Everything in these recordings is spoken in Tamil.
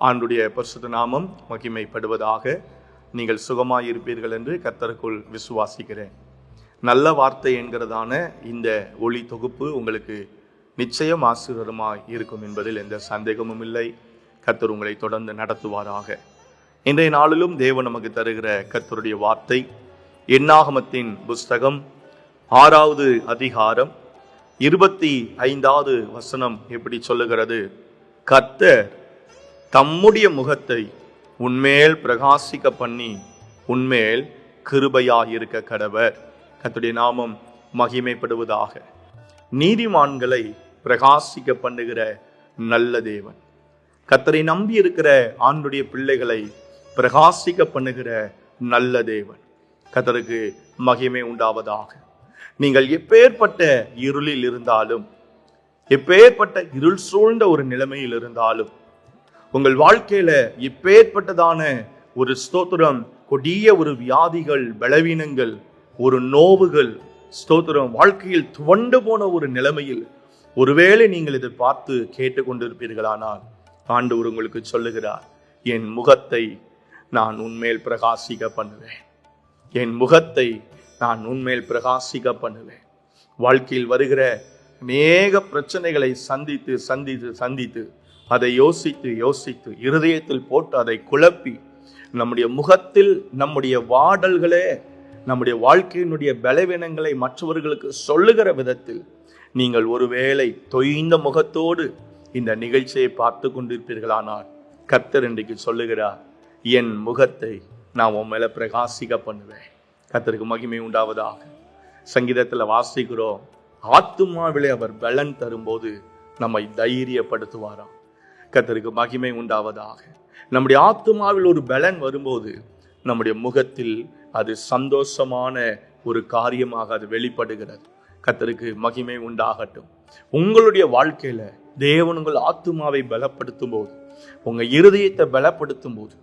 ஆண்டுடைய பரிசுத்த நாமம் மகிமைப்படுவதாக நீங்கள் சுகமாயிருப்பீர்கள் என்று கர்த்தருக்குள் விசுவாசிக்கிறேன். நல்ல வார்த்தை என்கிறதான இந்த ஒளி தொகுப்பு உங்களுக்கு நிச்சயம் ஆசீர்வாதமாக இருக்கும் என்பதில் எந்த சந்தேகமும் இல்லை. கர்த்தர் உங்களை தொடர்ந்து நடத்துவாராக. இன்றைய நாளிலும் தேவன் நமக்கு தருகிற கர்த்தருடைய வார்த்தை எண்ணாகமத்தின் புஸ்தகம் ஆறாவது அதிகாரம் இருபத்தி ஐந்தாவது வசனம் எப்படி சொல்லுகிறது? கர்த்தர் தம்முடைய முகத்தை உன்மேல் பிரகாசிக்க பண்ணி உன்மேல் கிருபையாயிருக்க கடவர். கத்துடைய நாமம் மகிமைப்படுவதாக. நீதிமான்களை பிரகாசிக்க பண்ணுகிற நல்ல தேவன். கத்தரை நம்பி இருக்கிற ஆண்டுடைய பிள்ளைகளை பிரகாசிக்க பண்ணுகிற நல்ல தேவன். கத்தருக்கு மகிமை உண்டாவதாக. நீங்கள் எப்பேற்பட்ட இருளில் இருந்தாலும் எப்பேற்பட்ட இருள் சூழ்ந்த ஒரு நிலைமையில் இருந்தாலும் உங்கள் வாழ்க்கையில இப்பேற்பட்டதான ஒரு ஸ்தோத்திரம் கொடிய ஒரு வியாதிகள் பலவீனங்கள் ஒரு நோவுகள் ஸ்தோத்திரம் வாழ்க்கையில் துவண்டு போன ஒரு நிலைமையில் ஒருவேளை நீங்கள் இதை பார்த்து கேட்டுக்கொண்டிருப்பீர்களானால் ஆண்டவர் உங்களுக்கு சொல்லுகிறார் என் முகத்தை நான் உன்மேல் பிரகாசிக்க பண்ணுவேன். என் முகத்தை நான் உண்மையில் பிரகாசிக்க பண்ணுவேன். வாழ்க்கையில் வருகிற அநேக பிரச்சனைகளை சந்தித்து சந்தித்து சந்தித்து அதை யோசித்து யோசித்து இருதயத்தில் போட்டு அதை குழப்பி நம்முடைய முகத்தில் நம்முடைய வாடல்களே நம்முடைய வாழ்க்கையினுடைய பலவீனங்களை மற்றவர்களுக்கு சொல்லுகிற விதத்தில் நீங்கள் ஒருவேளை தொய்ந்த முகத்தோடு இந்த நிகழ்ச்சியை பார்த்து கொண்டிருப்பீர்களானால் கர்த்தர் இன்றைக்கு சொல்லுகிறார் என் முகத்தை நான் உன் மேலே பிரகாசிக்க பண்ணுவேன். கர்த்தருக்கு மகிமை உண்டாவதாக. சங்கீதத்தில் வாசிக்கிறோம் ஆத்துமாவிலே அவர் பலன் தரும்போது நம்மை தைரியப்படுத்துவாராம். கத்தருக்கு மகிமை உண்டாவதாக. நம்முடைய ஆத்துமாவில் ஒரு பலன் வரும்போது நம்முடைய முகத்தில் அது சந்தோஷமான ஒரு காரியமாக அது வெளிப்படுகிறது. கத்தருக்கு மகிமை உண்டாகட்டும். உங்களுடைய வாழ்க்கையில தேவன் உங்கள் ஆத்துமாவை பலப்படுத்தும் போது உங்க இருதயத்தை பலப்படுத்தும் போது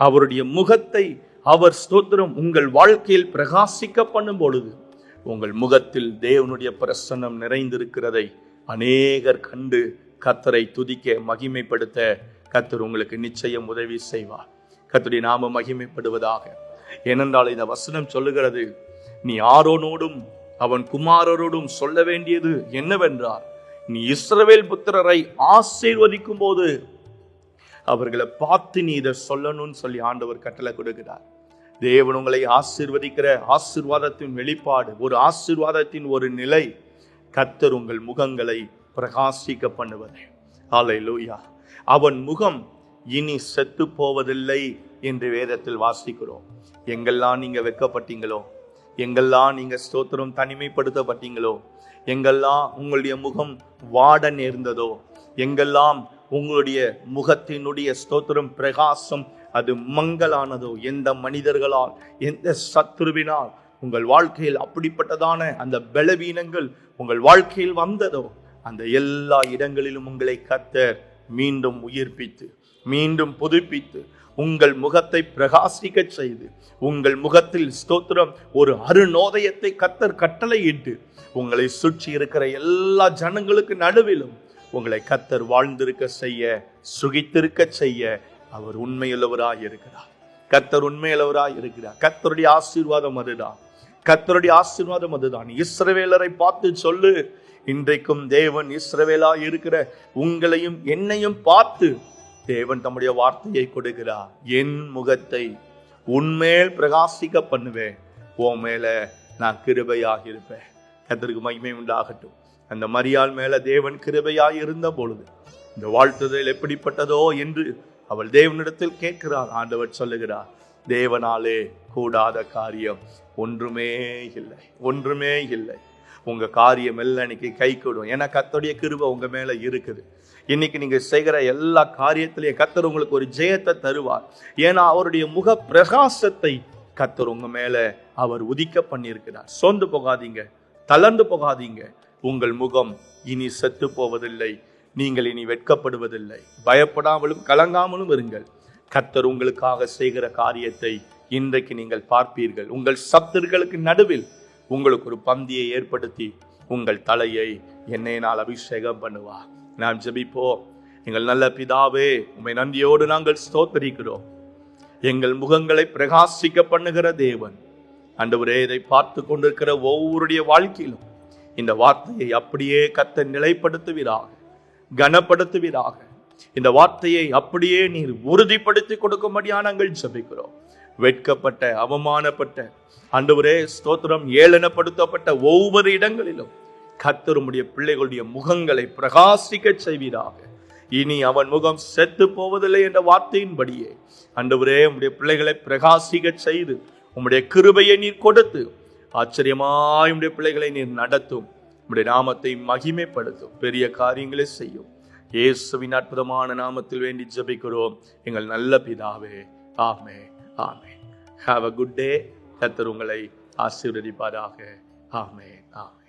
அவருடைய முகத்தை அவர் ஸ்தோத்திரம் உங்கள் வாழ்க்கையில் பிரகாசிக்க பண்ணும் பொழுது உங்கள் முகத்தில் தேவனுடைய பிரசன்னம் நிறைந்திருக்கிறதை அநேகர் கண்டு கத்தரை துதிக்க மகிமைப்படுத்த கத்தர் உங்களுக்கு நிச்சயம் உதவி செய்வார் கத்தருடைய நாம மகிமைப்படுவதாக. ஏனென்றால் இந்த வசனம் சொல்லுகிறது நீ ஆரோனோடும் அவன் குமாரரோடும் சொல்ல வேண்டியது என்னவென்றால் நீ இஸ்ரவேல் புத்திரரை ஆசீர்வதிக்கும் போது அவர்களை பார்த்து நீ இதை சொல்லணும்னு சொல்லி ஆண்டவர் கட்டளை கொடுக்கிறார். தேவன் உங்களை ஆசீர்வதிக்கிற ஆசிர்வாதத்தின் வெளிப்பாடு ஒரு ஆசீர்வாதத்தின் ஒரு நிலை கத்தர் உங்கள் முகங்களை பிரகாசிக்க பண்ணுவது ஆலை லூயா அவன் முகம் இனி செத்து போவதில்லை என்று வேதத்தில் வாசிக்கிறோம். எங்கெல்லாம் நீங்க வெக்கப்பட்டீங்களோ எங்கெல்லாம் நீங்க ஸ்தோத்திரம் தனிமைப்படுத்தப்பட்டீங்களோ எங்கெல்லாம் உங்களுடைய முகம் வாட நேர்ந்ததோ எங்கெல்லாம் உங்களுடைய முகத்தினுடைய ஸ்தோத்திரம் பிரகாசம் அது மங்கலானதோ எந்த மனிதர்களால் எந்த சத்ருவினால் உங்கள் வாழ்க்கையில் அப்படிப்பட்டதான அந்த பலவீனங்கள் உங்கள் வாழ்க்கையில் வந்ததோ அந்த எல்லா இடங்களிலும் உங்களை கத்தர் மீண்டும் உயிர்ப்பித்து மீண்டும் புதுப்பித்து உங்கள் முகத்தை பிரகாசிக்க செய்து உங்கள் முகத்தில் ஸ்தோத்திரம் ஒரு அருணோதயத்தை கத்தர் கட்டளையிட்டு உங்களை சுற்றி இருக்கிற எல்லா ஜனங்களுக்கு நடுவிலும் உங்களை கத்தர் வாழ்ந்திருக்க செய்ய சுகித்திருக்க செய்ய அவர் உண்மையுள்ளவராய் இருக்கிறார் கத்தர் உண்மையுள்ளவராய் இருக்கிறார் கத்தருடைய ஆசீர்வாதம் அதுதான் கத்தருடைய ஆசீர்வாதம் அதுதான். இஸ்ரவேலரை பார்த்து சொல்லு இன்றைக்கும் தேவன் இஸ்ரவேலா இருக்கிற உங்களையும் என்னையும் பார்த்து தேவன் தம்முடைய வார்த்தையை கொடுக்கிறார். என் முகத்தை உன்மேல் பிரகாசிக்க பண்ணுவேன். உன் மேல நான் கிருபையாக இருப்பேன். கத்திற்கு மகிமை உண்டாகட்டும். அந்த மரியாள் மேல தேவன் கிருபையாக இருந்த பொழுது இந்த வாழ்த்துதல் எப்படிப்பட்டதோ என்று அவள் தேவனிடத்தில் கேட்கிறார். ஆண்டவர் சொல்லுகிறார் தேவனாலே கூடாத காரியம் ஒன்றுமே இல்லை ஒன்றுமே இல்லை. உங்கள் காரியம் எல்லாம் இன்னைக்கு கை கூடும். ஏன்னா கத்தோடைய கிருபை உங்கள் மேலே இருக்குது. இன்னைக்கு நீங்கள் செய்கிற எல்லா காரியத்திலையும் கத்தர் உங்களுக்கு ஒரு ஜெயத்தை தருவார். ஏன்னா அவருடைய முக பிரகாசத்தை கத்தர் உங்கள் மேலே அவர் உதிக்க பண்ணியிருக்கிறார். சோர்ந்து போகாதீங்க தளர்ந்து போகாதீங்க. உங்கள் முகம் இனி செத்து போவதில்லை நீங்கள் இனி வெட்கப்படுவதில்லை. பயப்படாமலும் கலங்காமலும் இருங்கள். கத்தர் உங்களுக்காக செய்கிற காரியத்தை இன்றைக்கு நீங்கள் பார்ப்பீர்கள். உங்கள் சப்தர்களுக்கு நடுவில் உங்களுக்கு ஒரு பந்தியை ஏற்படுத்தி உங்கள் தலையை எண்ணெயினால் அபிஷேகம் பண்ணுவா. நாம் ஜெபிப்போம். எங்கள் நல்ல பிதாவே உண்மை நன்றியோடு நாங்கள் ஸ்தோத்தரிக்கிறோம். எங்கள் முகங்களை பிரகாசிக்க பண்ணுகிற தேவன். ஆண்டவரே இதை பார்த்து கொண்டிருக்கிற ஒவ்வொருடைய வாழ்க்கையிலும் இந்த வார்த்தையை அப்படியே கத்த நிலைப்படுத்துவீராக கனப்படுத்துவீராக. இந்த வார்த்தையை அப்படியே நீர் உறுதிப்படுத்தி கொடுக்கும்படியா நாங்கள் ஜபிக்கிறோம். வெட்கப்பட்ட அவமானப்பட்ட அன்றுவரே ஸ்தோத்திரம் ஏளனப்படுத்தப்பட்ட ஒவ்வொரு இடங்களிலும் கத்தருமுடைய பிள்ளைகளுடைய முகங்களை பிரகாசிக்க செய்வீராக. இனி அவன் முகம் செத்து போவதில்லை என்ற வார்த்தையின்படியே அன்றுவரே உம்முடைய பிள்ளைகளை பிரகாசிக்க செய்து உம்முடைய கிருபையை நீர் கொடுத்து ஆச்சரியமாய் உம்முடைய பிள்ளைகளை நீர் நடத்தும் உம்முடைய நாமத்தை மகிமைப்படுத்தும் பெரிய காரியங்களை செய்யும். இயேசுவின் அற்புதமான நாமத்தில் வேண்டி ஜபிக்கிறோம். எங்கள் நல்ல பிதாவே ஆமே ஆமே. ஹாவ் அ குட் டே கத்தர் உங்களை ஆசீர்வதிப்பாராக. ஆமே ஆமே.